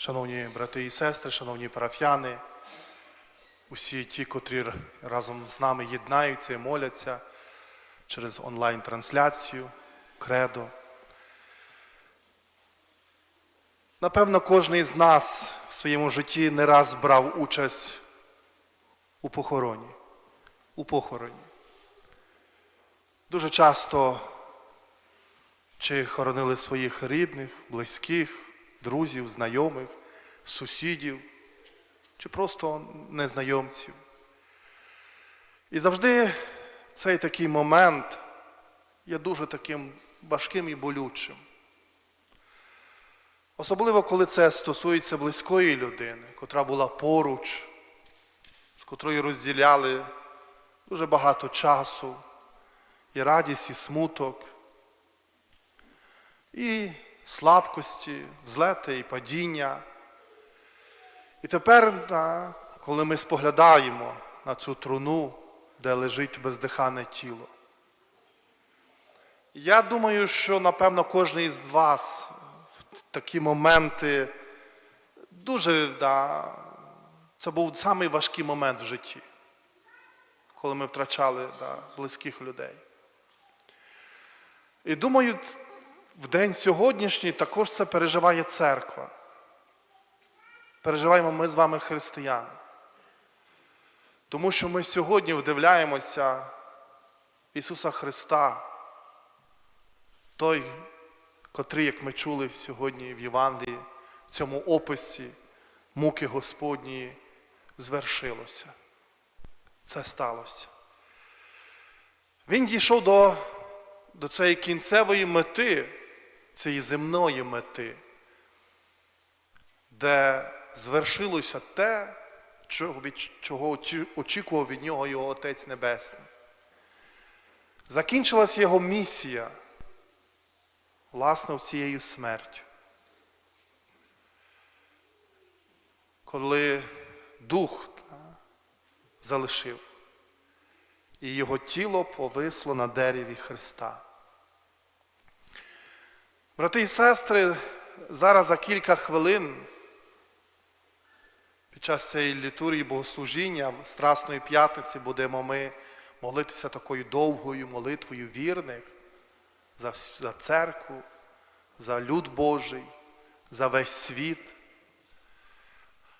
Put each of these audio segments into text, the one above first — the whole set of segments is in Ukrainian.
Шановні брати і сестри, шановні парафіяни, усі ті, котрі разом з нами єднаються і моляться через онлайн-трансляцію, кредо. Напевно, кожен із нас в своєму житті не раз брав участь у похороні. У похороні. Дуже часто чи хоронили своїх рідних, близьких, друзів, знайомих, сусідів, чи просто незнайомців. І завжди цей такий момент є дуже таким важким і болючим. Особливо, коли це стосується близької людини, котра була поруч, з котрою розділяли дуже багато часу, і радість, і смуток, і слабкості, взлети і падіння. І тепер, коли ми споглядаємо на цю труну, де лежить бездихане тіло, я думаю, що, напевно, кожен із вас в такі моменти дуже, да, це був самий важкий момент в житті, коли ми втрачали да, близьких людей. І думаю, в день сьогоднішній також це переживає церква. Переживаємо ми з вами християни. Тому що ми сьогодні вдивляємося Ісуса Христа, той, котрий, як ми чули сьогодні в Євангелії, в цьому описі муки Господні звершилося. Це сталося. Він дійшов до, до цієї кінцевої мети, цієї земної мети, де звершилося те, чого, очікував від нього його Отець Небесний. Закінчилася його місія, власне, цією смертю. Коли дух та, залишив, і його тіло повисло на дереві Христа. Брати і сестри, зараз за кілька хвилин під час цієї літургії богослужіння Страсної п'ятниці будемо ми молитися такою довгою молитвою вірних за, за церкву, за люд Божий, за весь світ.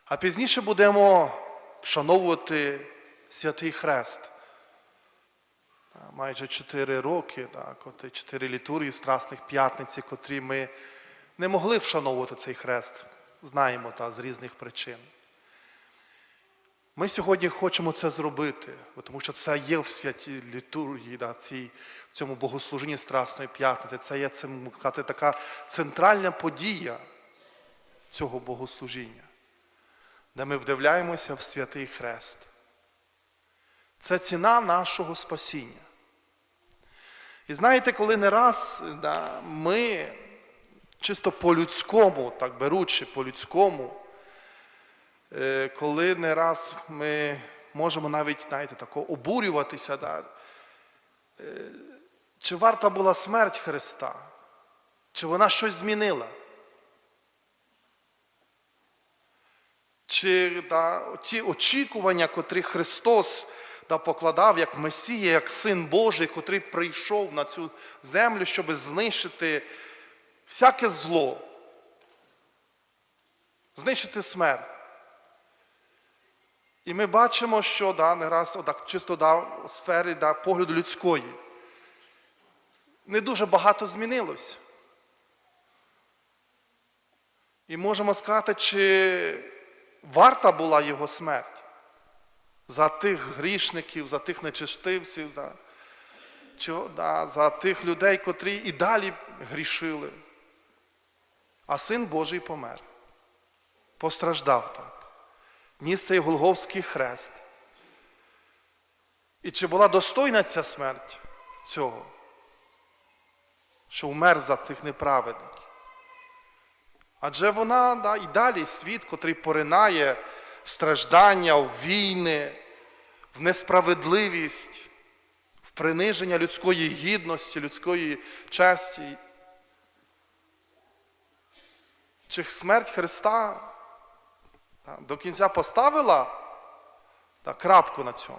А пізніше будемо вшановувати святий Хрест. Майже чотири роки, так, от, чотири літургії Страсних п'ятниці, котрі ми не могли вшановувати цей хрест, знаємо та, з різних причин. Ми сьогодні хочемо це зробити, тому що це є в святій літургії, да, в, цій, в цьому богослужінні Страсної п'ятниці. Це є це, сказати, така центральна подія цього богослужіння, де ми вдивляємося в святий хрест. Це ціна нашого спасіння. І знаєте, коли не раз да, ми чисто по-людському, так беручи по-людському, е, коли не раз ми можемо навіть, знаєте, тако обурюватися, да, е, чи варта була смерть Христа, чи вона щось змінила? Чи да, ті очікування, котрі Христос да, покладав як Месія, як Син Божий, котрий прийшов на цю землю, щоб знищити всяке зло, знищити смерть. І ми бачимо, що да, не раз отак, чисто да, у сфері да, погляду людської. Не дуже багато змінилось. І можемо сказати, чи варта була його смерть за тих грішників, за тих нечистивців, за, да, за тих людей, котрі і далі грішили. А син Божий помер. Постраждав так. Ніс цей Голговський хрест. І чи була достойна ця смерть цього, що вмер за цих неправедників? Адже вона да, і далі світ, котрий поринає страждання, в війни, в несправедливість, в приниження людської гідності, людської честі. Чи смерть Христа до кінця поставила крапку на цьому.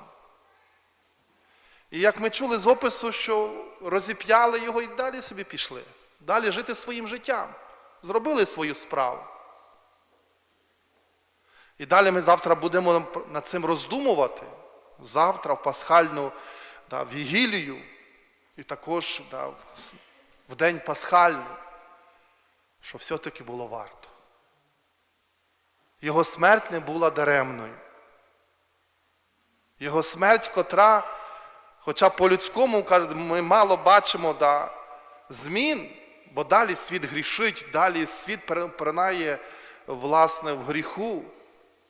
І як ми чули з опису, що розіп'яли його і далі собі пішли. Далі жити своїм життям. Зробили свою справу. І далі ми завтра будемо над цим роздумувати. Завтра в пасхальну да, вігілію, і також да, в- день пасхальний, що все-таки було варто. Його смерть не була даремною. Його смерть, котра, хоча по-людському ми мало бачимо да, змін, бо далі світ грішить, далі світ перенає власне в гріху,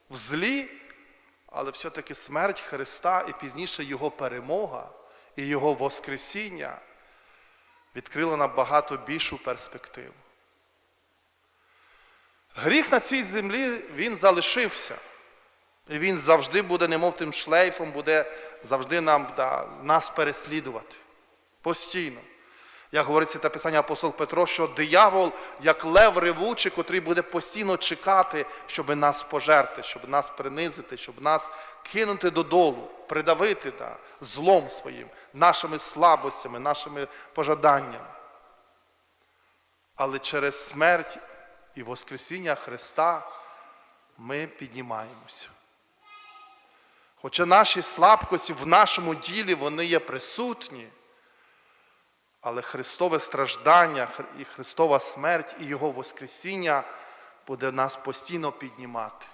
в злі, але все-таки смерть Христа і пізніше Його перемога і Його Воскресіння відкрило нам багато більшу перспективу. Гріх на цій землі він залишився. І він завжди буде, немов тим шлейфом, буде завжди нам, да, нас переслідувати. Постійно. Як говорить святе писання апостол Петро, що диявол, як лев ревучий, котрий буде постійно чекати, щоб нас пожерти, щоб нас принизити, щоб нас кинути додолу, придавити да, злом своїм, нашими слабостями, нашими пожаданнями. Але через смерть і Воскресіння Христа ми піднімаємося. Хоча наші слабкості в нашому ділі вони є присутні, але Христове страждання і Христова смерть і Його Воскресіння буде нас постійно піднімати.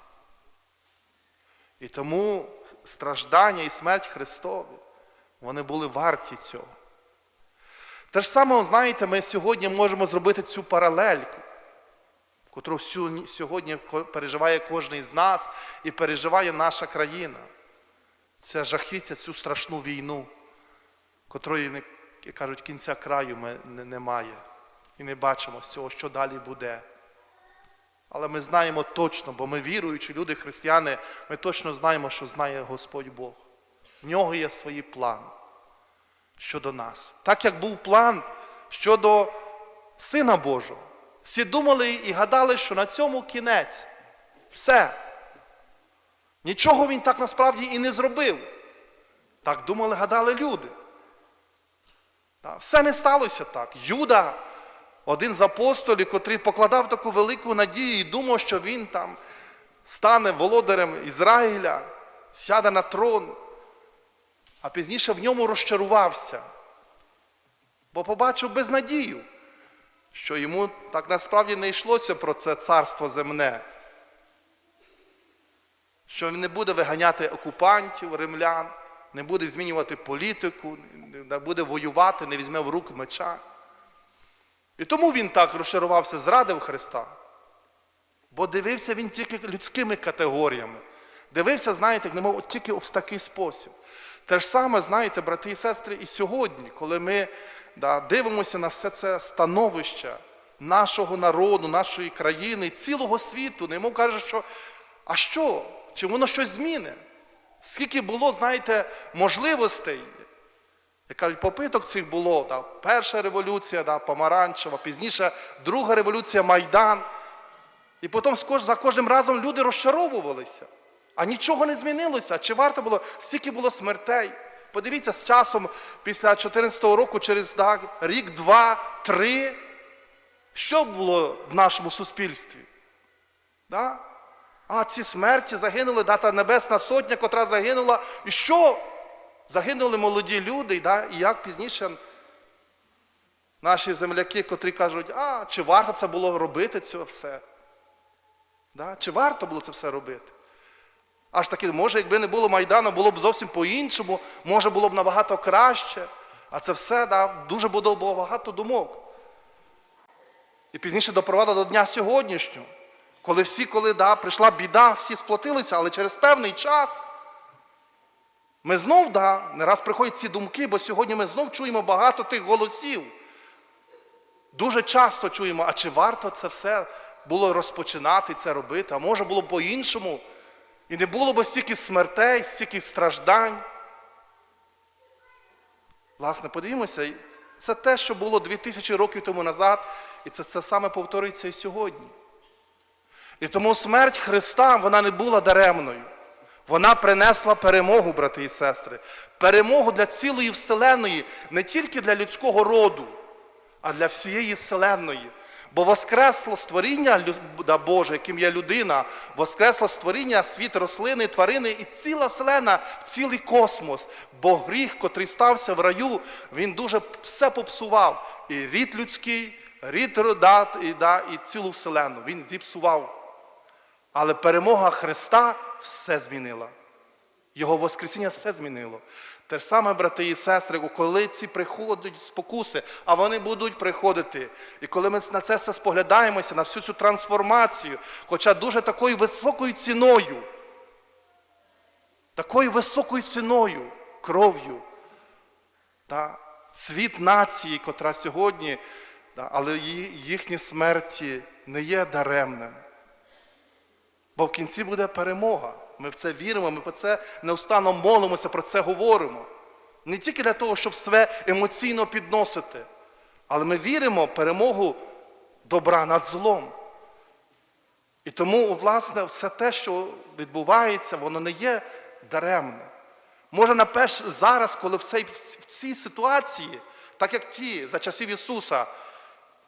І тому страждання і смерть Христові, вони були варті цього. Те ж саме, знаєте, ми сьогодні можемо зробити цю паралельку, котру сьогодні переживає кожен з нас і переживає наша країна. Це жахіття, цю страшну війну, котрої, кажуть, кінця краю ми немає. І не бачимо з цього, що далі буде. Але ми знаємо точно, бо ми віруючі люди, християни, ми точно знаємо, що знає Господь Бог. В нього є свій план щодо нас. Так як був план щодо Сина Божого. Всі думали і гадали, що на цьому кінець. Все. Нічого він так насправді і не зробив. Так думали, гадали люди. Все не сталося так. Юда, один з апостолів, котрий покладав таку велику надію і думав, що він там стане володарем Ізраїля, сяде на трон, а пізніше в ньому розчарувався, бо побачив безнадію, що йому так насправді не йшлося про це царство земне що він не буде виганяти окупантів, римлян, не буде змінювати політику, не буде воювати, не візьме в рук меча. І тому він так розчарувався, зрадив Христа. Бо дивився він тільки людськими категоріями. Дивився, знаєте, немов тільки в такий спосіб. Те ж саме, знаєте, брати і сестри, і сьогодні, коли ми да, дивимося на все це становище нашого народу, нашої країни, цілого світу, немов каже, що а що? Чи воно щось зміни? Скільки було, знаєте, можливостей, як кажуть, попиток цих було. Да, перша революція, да, помаранчева, пізніше друга революція Майдан. І потім за кожним разом люди розчаровувалися. А нічого не змінилося. Чи варто було, стільки було смертей? Подивіться, з часом, після 2014 року, через так, рік, два, три, що було в нашому суспільстві? Да? А ці смерті загинули, дата Небесна Сотня, котра загинула. І що? Загинули молоді люди, да? і як пізніше наші земляки, котрі кажуть, а чи варто це було робити це все? Да? Чи варто було це все робити? Аж таки, може, якби не було Майдану, було б зовсім по-іншому, може було б набагато краще. А це все да, дуже було багато думок. І пізніше допровадило до дня сьогоднішнього, коли всі, коли да, прийшла біда, всі сплотилися, але через певний час ми знов, да, не раз приходять ці думки, бо сьогодні ми знов чуємо багато тих голосів. Дуже часто чуємо, а чи варто це все було розпочинати, це робити, а може було б по-іншому. І не було б стільки смертей, стільки страждань. Власне, подивімося, це те, що було 2000 років тому назад, і це, це саме повторюється і сьогодні. І тому смерть Христа вона не була даремною. Вона принесла перемогу, брати і сестри, перемогу для цілої вселеної, не тільки для людського роду, а для всієї вселенної. Бо воскресло створіння Боже, яким є людина, воскресло створіння, світ рослини, тварини і ціла вселена, цілий космос. Бо гріх, котрий стався в раю, він дуже все попсував. І рід людський, рід родат, і, да, і цілу вселену. Він зіпсував. Але перемога Христа все змінила. Його Воскресіння все змінило. Те ж саме, брати і сестри, коли ці приходять спокуси, а вони будуть приходити. І коли ми на це все споглядаємося, на всю цю трансформацію, хоча дуже такою високою ціною, такою високою ціною, кров'ю, та, цвіт нації, котра сьогодні, та, але їхні смерті не є даремним. Бо в кінці буде перемога. Ми в це віримо, ми про це неустанно молимося, про це говоримо. Не тільки для того, щоб себе емоційно підносити, але ми віримо в перемогу добра над злом. І тому, власне, все те, що відбувається, воно не є даремне. Може, наперш зараз, коли в цій, в цій ситуації, так як ті за часів Ісуса,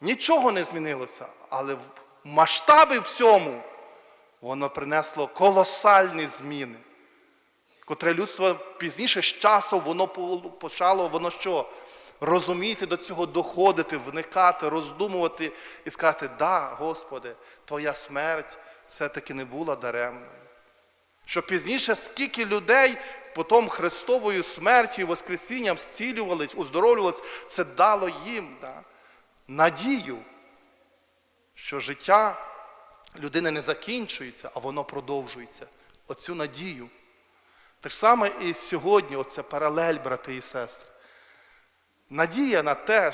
нічого не змінилося, але в масштабі всьому воно принесло колосальні зміни, котре людство пізніше з часом воно почало, воно що? Розуміти до цього доходити, вникати, роздумувати і сказати, да, Господи, твоя смерть все-таки не була даремною. Що пізніше скільки людей потім Христовою смертю і Воскресінням зцілювались, оздоровлювались, це дало їм да, надію, що життя людини не закінчується, а воно продовжується. Оцю надію. Так само і сьогодні, оце паралель, брати і сестри. Надія на те,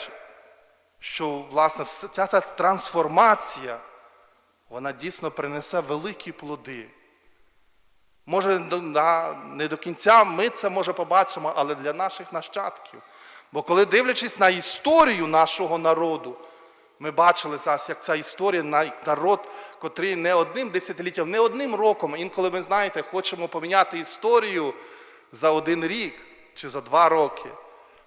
що власне ця ця трансформація, вона дійсно принесе великі плоди. Може, не до кінця ми це може побачимо, але для наших нащадків. Бо коли дивлячись на історію нашого народу, ми бачили зараз, як ця історія на народ, котрий не одним десятиліттям, не одним роком, інколи ми знаєте, хочемо поміняти історію за один рік чи за два роки.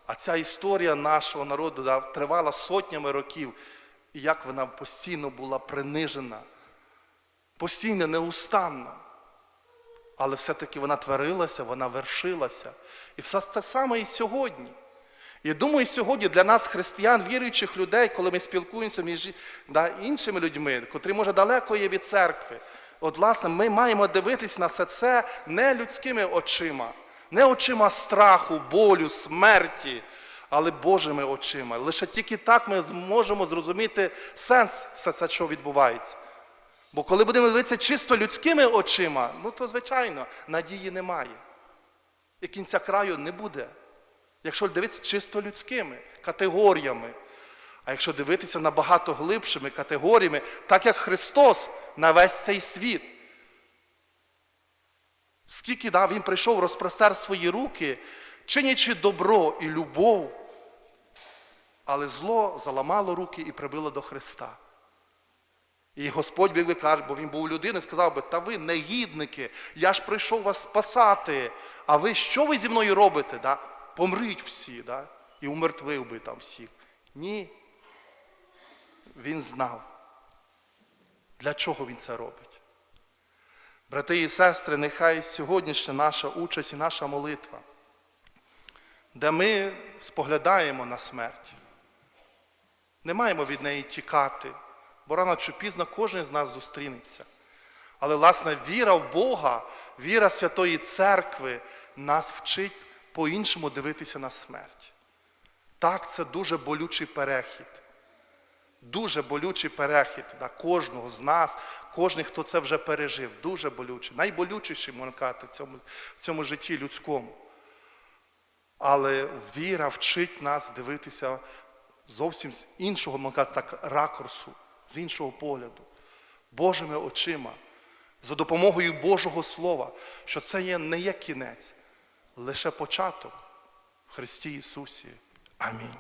А ця історія нашого народу да, тривала сотнями років, і як вона постійно була принижена, постійно, неустанно. Але все-таки вона творилася, вона вершилася. І все те саме і сьогодні. І думаю, сьогодні для нас, християн, віруючих людей, коли ми спілкуємося між да, іншими людьми, котрі, може, далеко є від церкви, от, власне, ми маємо дивитись на все це не людськими очима, не очима страху, болю, смерті, але Божими очима. Лише тільки так ми зможемо зрозуміти сенс все це, що відбувається. Бо коли будемо дивитися чисто людськими очима, ну то звичайно надії немає. І кінця краю не буде. Якщо дивитися чисто людськими категоріями. А якщо дивитися набагато глибшими категоріями, так як Христос на весь цей світ. Скільки да, Він прийшов, розпростер свої руки, чинячи добро і любов, але зло заламало руки і прибило до Христа. І Господь би каже, бо він був людиною, сказав би, та ви негідники, я ж прийшов вас спасати. А ви що ви зі мною робите? Да? Помріть всі, да? і умертвив би там всіх. Ні. Він знав, для чого він це робить. Брати і сестри, нехай сьогоднішня наша участь і наша молитва, де ми споглядаємо на смерть, не маємо від неї тікати, бо рано чи пізно кожен з нас зустрінеться. Але, власне, віра в Бога, віра Святої Церкви нас вчить по-іншому дивитися на смерть. Так, це дуже болючий перехід. Дуже болючий перехід да, кожного з нас, кожен, хто це вже пережив, дуже болючий. Найболючіший, можна сказати, в цьому, в цьому житті людському. Але віра вчить нас дивитися зовсім з іншого, можна сказати, так, ракурсу, з іншого погляду, Божими очима, за допомогою Божого Слова, що це є, не є кінець, лише початок в Христі Ісусі. Амінь.